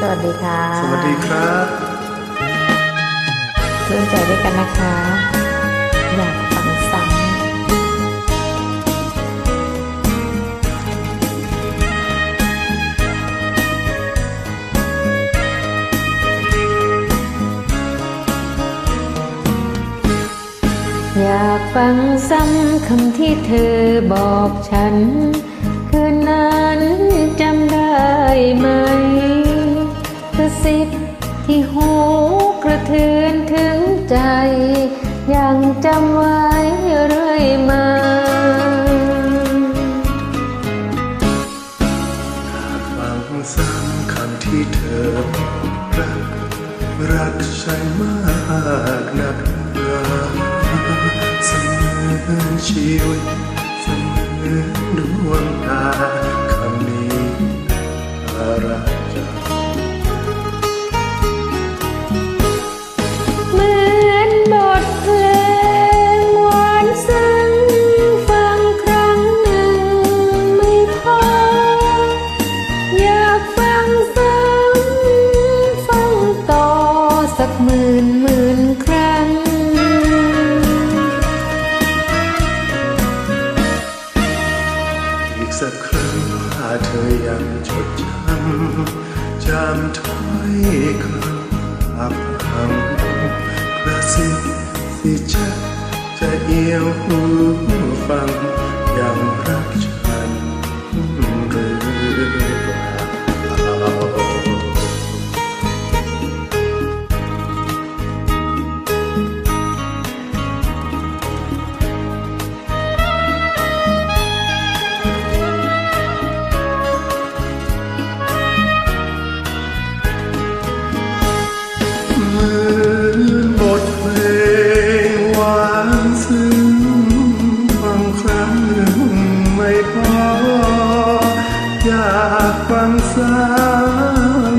สวัสดีค่ะ สวัสดีครับร่วมใจด้วยกันนะคะ อยากฟังซ้ำอยากฟังซ้ำคำที่เธอบอกฉัน ที่หูกระเทือนถึงใจ ยังจำไว้เรื่อยมาฟังซ้ำคำที่เธอบอกรัก รักใช่มากนักหนาเสมือนชีวิตเสมือนดวงตา กสักครั้งว่าเธอยังจดจำจำถ้อยคำอับหังกระซิบสิจะจะเอียวหู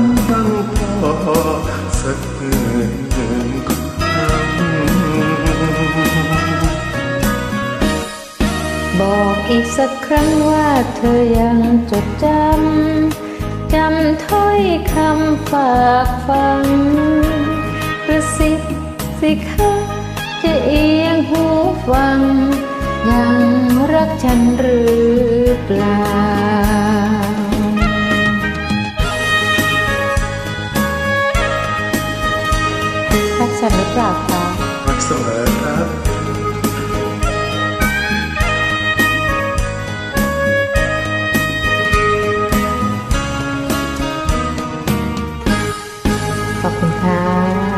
งซ้ำฟังพอสักหนึ่งครั้งบอกอีกสักครั้งว่าเธอยังจดจำ จำถ้อยคำฝากฟังกระซิบสิคะจะเอียงหูฟัง ยังรักฉันหรือเปล่า รือเปล่าคะรักเสมอครับขอบคุณค่ะ